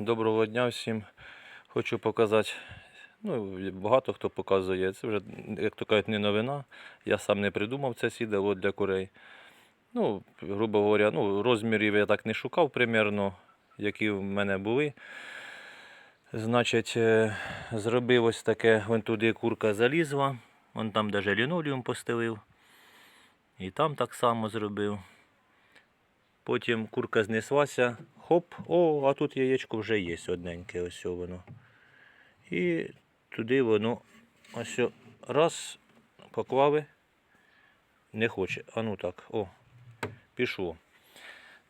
Доброго дня всім. Хочу показати. Ну, багато хто показує. Це вже, як то кажуть, не новина. Я сам не придумав це сідало для курей. Ну, грубо говоря, ну, розмірів я так не шукав примерно, які в мене були. Значить, е, зробив ось таке, вон туди курка залізла. Вон там даже лінолеум постелив. І там так само зробив. Потім курка знеслася, хоп, о, а тут яєчко вже є одненьке, ось воно. І туди воно ось раз, поклали, не хоче. А ну так, о, пішло.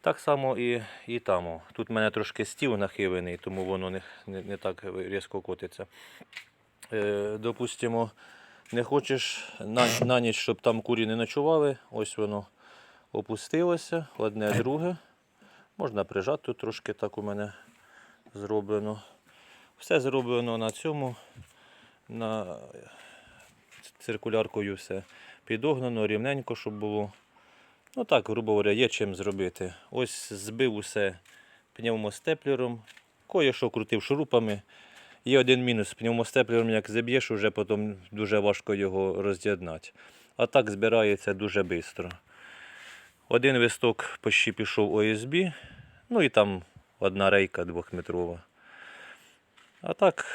Так само і, і там. Тут в мене трошки стіл нахилений, тому воно не, не, не так різко котиться. Е, допустимо, не хочеш на, на ніч, щоб там курі не ночували, ось воно опустилося, одне друге. Можна прижати тут трошки так у мене зроблено. Все зроблено на цьому, на циркуляркою все підогнано, рівненько, щоб було. Ну так, грубо говоря, є чим зробити. Ось збив усе пневмостеплером. Кое-що крутив шурупами. Є один мінус пневмостеплером, як заб'єш, вже потім дуже важко його роз'єднати. А так збирається дуже швидко. Один листок почти пішов ОСБ, ну і там одна рейка двохметрова. А так,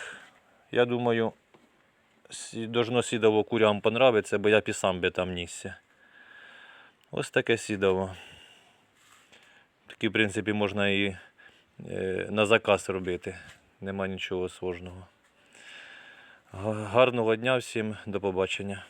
я думаю, должно сідово курям понравиться, бо я б і сам би там нісся. Ось таке сідово. Такі, в принципі, можна і е, на заказ робити. Нема нічого сложного. Гарного дня всім, до побачення.